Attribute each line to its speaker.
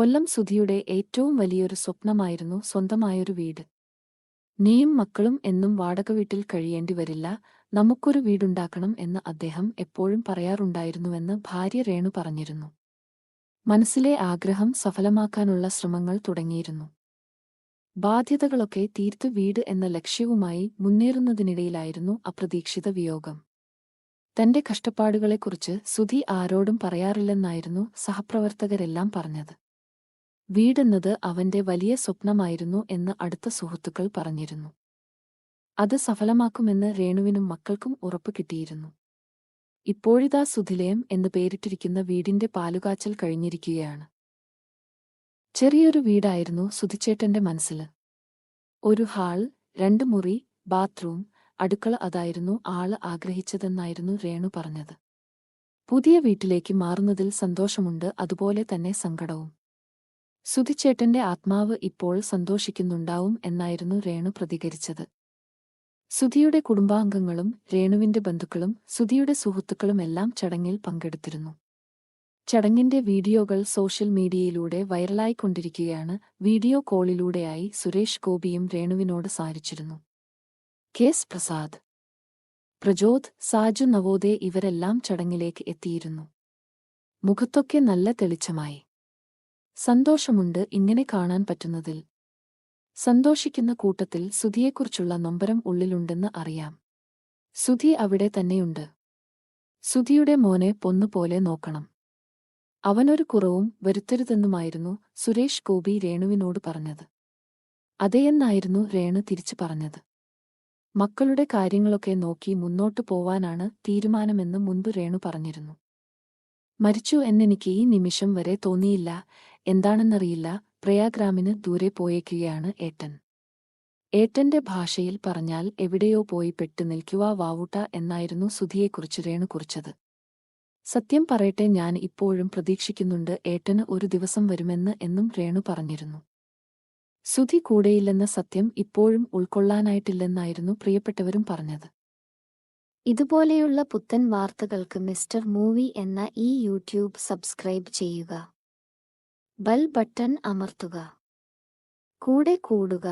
Speaker 1: കൊല്ലം സുധിയുടെ ഏറ്റവും വലിയൊരു സ്വപ്നമായിരുന്നു സ്വന്തമായൊരു വീട്. നീയും മക്കളും എന്നും വാടക വീട്ടിൽ കഴിയേണ്ടി വരില്ല നമുക്കൊരു വീടുണ്ടാക്കണം എന്ന് അദ്ദേഹം എപ്പോഴും പറയാറുണ്ടായിരുന്നുവെന്ന് ഭാര്യ രേണു പറഞ്ഞിരുന്നു. മനസ്സിലെ ആഗ്രഹം സഫലമാക്കാനുള്ള ശ്രമങ്ങൾ തുടങ്ങിയിരുന്നു. ബാധ്യതകളൊക്കെ തീർത്ത് വീട് എന്ന ലക്ഷ്യവുമായി മുന്നേറുന്നതിനിടയിലായിരുന്നു അപ്രതീക്ഷിത വിയോഗം. തന്റെ കഷ്ടപ്പാടുകളെക്കുറിച്ച് സുധി ആരോടും പറയാറില്ലെന്നായിരുന്നു സഹപ്രവർത്തകരെല്ലാം പറഞ്ഞത്. വീടെന്നത് അവന്റെ വലിയ സ്വപ്നമായിരുന്നു എന്ന് അടുത്ത സുഹൃത്തുക്കൾ പറഞ്ഞിരുന്നു. അത് സഫലമാക്കുമെന്ന് രേണുവിനും മക്കൾക്കും ഉറപ്പ് കിട്ടിയിരുന്നു. ഇപ്പോഴിതാ സുധിലയം എന്ന് പേരിട്ടിരിക്കുന്ന വീടിന്റെ പാലുകാച്ചൽ കഴിഞ്ഞിരിക്കുകയാണ്. ചെറിയൊരു വീടായിരുന്നു സുധിച്ചേട്ടന്റെ മനസ്സിൽ ഒരു ഹാൾ രണ്ട് മുറി ബാത്റൂം അടുക്കള അതായിരുന്നു ആൾ ആഗ്രഹിച്ചതെന്നായിരുന്നു രേണു പറഞ്ഞത്. പുതിയ വീട്ടിലേക്ക് മാറുന്നതിൽ സന്തോഷമുണ്ട് അതുപോലെ തന്നെ സങ്കടവും. സുധിച്ചേട്ടന്റെ ആത്മാവ് ഇപ്പോൾ സന്തോഷിക്കുന്നുണ്ടാവും എന്നായിരുന്നു രേണു പ്രതികരിച്ചത്. സുധിയുടെ കുടുംബാംഗങ്ങളും രേണുവിന്റെ ബന്ധുക്കളും സുധിയുടെ സുഹൃത്തുക്കളുമെല്ലാം ചടങ്ങിൽ പങ്കെടുത്തിരുന്നു. ചടങ്ങിന്റെ വീഡിയോകൾ സോഷ്യൽ മീഡിയയിലൂടെ വൈറലായിക്കൊണ്ടിരിക്കുകയാണ്. വീഡിയോ കോളിലൂടെയായി സുരേഷ് ഗോപിയും രേണുവിനോട് സാരിച്ചിരുന്നു. കേസ് പ്രസാദ് പ്രജോദ് സാജു നവോദയ ഇവരെല്ലാം ചടങ്ങിലേക്ക് എത്തിയിരുന്നു. മുഖത്തൊക്കെ നല്ല തെളിച്ചമായി. സന്തോഷമുണ്ട് ഇങ്ങനെ കാണാൻ പറ്റുന്നതിൽ. സന്തോഷിക്കുന്ന കൂട്ടത്തിൽ സുധിയെക്കുറിച്ചുള്ള നൊമ്പരം ഉള്ളിലുണ്ടെന്ന് അറിയാം. സുധി അവിടെ തന്നെയുണ്ട്. സുധിയുടെ മോനെ പൊന്നുപോലെ നോക്കണം. അവനൊരു കുറവും വരുത്തരുതെന്നുമായിരുന്നു സുരേഷ് ഗോപി രേണുവിനോട് പറഞ്ഞത്. അതെയെന്നായിരുന്നു രേണു തിരിച്ചു പറഞ്ഞത്. മക്കളുടെ കാര്യങ്ങളൊക്കെ നോക്കി മുന്നോട്ടു പോവാനാണ് തീരുമാനമെന്ന് മുൻപ് രേണു പറഞ്ഞിരുന്നു. മരിച്ചു എന്നെനിക്ക് ഈ നിമിഷം വരെ തോന്നിയില്ല. എന്താണെന്നറിയില്ല. പ്രയാഗ്രാമിന് ദൂരെ പോയേക്കുകയാണ് ഏട്ടൻ. ഏട്ടന്റെ ഭാഷയിൽ പറഞ്ഞാൽ എവിടെയോ പോയി പെട്ടു നിൽക്കുക വാവൂട്ട എന്നായിരുന്നു സുധിയെക്കുറിച്ച് രേണു കുറിച്ചത്. സത്യം പറയട്ടെ ഞാൻ ഇപ്പോഴും പ്രതീക്ഷിക്കുന്നുണ്ട് ഏട്ടന് ഒരു ദിവസം വരുമെന്ന് എന്നും രേണു പറഞ്ഞിരുന്നു. സുധി കൂടെയില്ലെന്ന സത്യം ഇപ്പോഴും ഉൾക്കൊള്ളാനായിട്ടില്ലെന്നായിരുന്നു പ്രിയപ്പെട്ടവരും പറഞ്ഞത്.
Speaker 2: ഇതുപോലെയുള്ള പുത്തൻ വാർത്തകൾക്ക് മിസ്റ്റർ മൂവി എന്ന ഈ യൂട്യൂബ് സബ്സ്ക്രൈബ് ചെയ്യുക. ബെൽ ബട്ടൺ അമർത്തുക. കൂടെ കൂടുക.